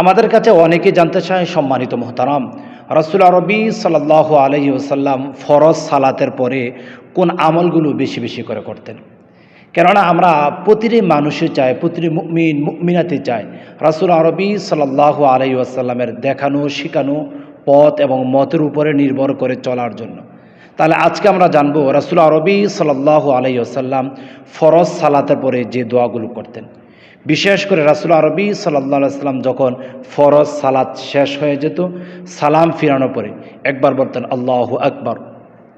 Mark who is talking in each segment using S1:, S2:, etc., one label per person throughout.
S1: আমাদের কাছে অনেকে জানতে চায় সম্মানিত মোহতারাম, রসুল আরবি সাল্লাহ আলহি ওসাল্লাম ফরজ সালাতের পরে কোন আমলগুলো বেশি বেশি করে করতেন? কেননা আমরা প্রতিটি মানুষই চাই, প্রতিটি মুমিন মুমিনাতে চাই রাসুল আরবি সাল্লাহ আলহি আসাল্লামের দেখানো, শেখানো পথ এবং মতের উপরে নির্ভর করে চলার জন্য। তাহলে আজকে আমরা জানব রাসুল আরবি সাল্লাহ আলহি আসাল্লাম ফরজ সালাতের পরে যে দোয়াগুলো করতেন। বিশেষ করে রাসুল আরবি সাল্লাহ সাল্লাম যখন ফরজ সালাত শেষ হয়ে যেত, সালাম ফিরানোর পরে একবার বলতেন, আল্লাহ আকবর।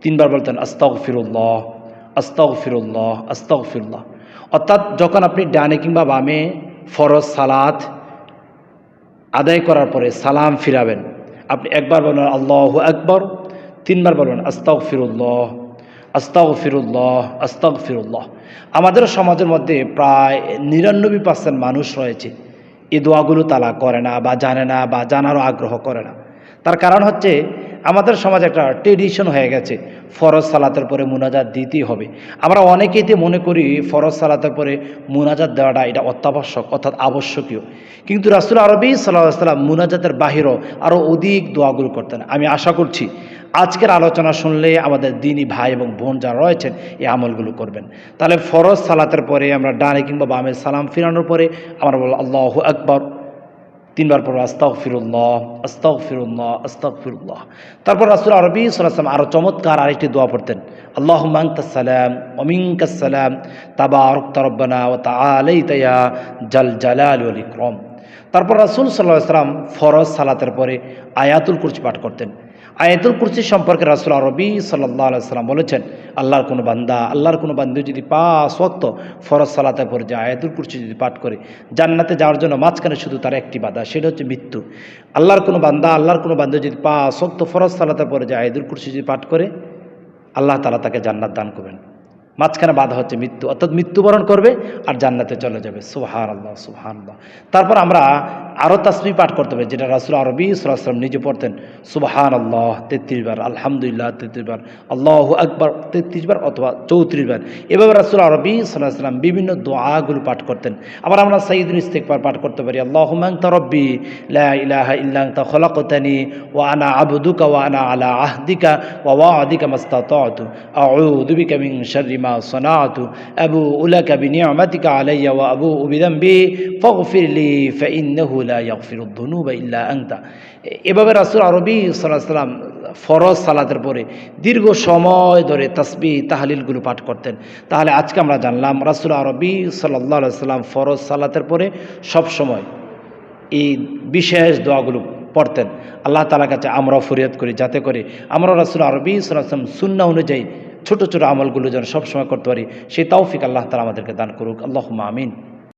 S1: তিনবার বলতেন আস্তাক ফিরুল্লাহ আস্তাক ফিরুল্লাহ আস্তাক ফিরুল্লাহ অর্থাৎ যখন আপনি ডানে কিংবা বামে ফরজ সালাত আদায় করার পরে সালাম ফিরাবেন, আপনি একবার বলবেন, আল্লাহ আকবর। তিনবার বলবেন আস্তাক ফিরুল্লাহ আস্তাক ফিরুল্লাহ আস্তাক ফিরুল্লাহ আমাদের সমাজের মধ্যে প্রায় নিরানব্বই পার্সেন্ট মানুষ রয়েছে। এই দোয়াগুলো তালা করে না বা জানে না বা জানারও আগ্রহ করে না। তার কারণ হচ্ছে আমাদের সমাজে একটা ট্রেডিশন হয়ে গেছে, ফরজ সালাতের পরে মুনাজাত দিতেই হবে। আমরা অনেকেইতে মনে করি ফরজ সালাতের পরে মুনাজাত দেওয়াটা এটা অত্যাবশ্যক, অর্থাৎ আবশ্যকীয়। কিন্তু রাসুল আরবি সাল্লাহ সাল্লাম মুনাজাতের বাহিরও আরও অধিক দোয়াগুলো করতেন। আমি আশা করছি আজকের আলোচনা শুনলে আমাদের দিনী ভাই এবং বোন যারা রয়েছেন, এই আমলগুলো করবেন। তাহলে ফরজ সালাতের পরে আমরা ডানে কিংবা বামে সালাম ফিরানোর পরে আমরা বলব, আল্লাহ আকবর। তিনবার পর আস্তাক ফিরুল্লাহ আস্তাক ফিরুল্লাহ আস্তাক ফিরুল্লাহ তারপর রাসুল আরবি সাল্লাম আরও চমৎকার আরেকটি দোয়া পড়তেন আল্লাহ মাংতাসালাম অমিঙ্কাসালাম তাবারক তরব্বানা ও তালাই তয়া জাল জালাল আল ইকরম। তারপর রাসুল সাল্লাহ সাল্লাম ফরজ সালাতের পরে আয়াতুল কুরসি পাঠ করতেন। আয়াতুল কুরসি সম্পর্কে রাসুল আরবি সাল্লাহ সাল্লাম বলেছেন, আল্লাহর কোনো বান্দা, আল্লাহর কোনো বান্ধব যদি পাঁচ ওয়াক্ত ফরজ সালাতে পরে যে আয়াতুল কুরসি যদি পাঠ করে, জান্নাতে যাওয়ার জন্য মাঝখানে শুধু তার একটি বাধা, সেটা হচ্ছে মৃত্যু। আল্লাহর কোনো বান্দা, আল্লাহর কোনো বান্ধব যদি পাঁচ ওয়াক্ত ফরজ সালাতে পরে যে আয়াতুল কুরসি যদি পাঠ করে, আল্লাহ তালা তাকে জান্নাত দান করবেন। মাঝখানে বাধা হচ্ছে মৃত্যু, অর্থাৎ মৃত্যুবরণ করবে আর জান্নাতে চলে যাবে। সুহান আল্লাহ সুহান আল্লাহ তারপর আমরা আরও তাসমি পাঠ করতে হবে, যেটা রাসুল আরবি সুলাম নিজে পড়তেন সুবাহান আল্লাহ তেত্রিশবার আলহামদুলিল্লাহ তেত্রিশবার আল্লাহ আকবর তেত্রিশবার অথবা চৌত্রিশবার এভাবে রাসুল আরবি সাল্লাহাম বিভিন্ন দোয়াগুলো পাঠ করতেন। আবার আমরা সাইদুল ইস্তেকবার পাঠ করতে পারি আল্লাহ হুমাংতা রব্বি ইলাহা ইল্লাংতা খলাকতানি ও আনা আবুদুকা ও আনা আলা আহদিকা ও ওয়া আদিকা মাস্তাতু আউদুবিকা মিং শরিমা সনাতু, আবু উলাকা বিনিয়ামাতিকা আলাইয়া ও আবু উবিদম্বি ফগফিরলি ফাইন্নহু লা ইল্লা আনতা। এভাবে রাসুল আরবি সাল্লাম ফরজ সালাতের পরে দীর্ঘ সময় ধরে তাসবি তাহালিলগুলো পাঠ করতেন। তাহলে আজকে আমরা জানলাম রাসুল আরবি সাল্লাহ সাল্লাম ফরজ সালাতের পরে সব সময় এই বিশেষ দোয়াগুলো পড়তেন। আল্লাহ তালা কাছে আমরাও ফরিয়াদ করি, যাতে করে আমরা রাসুল আরবি সাল্লাম সুন্না অনুযায়ী ছোটো ছোটো আমলগুলো যেন সবসময় করতে পারি। সেই তৌফিক আল্লাহ তালা আমাদেরকে দান করুক। আল্লাহ মামিন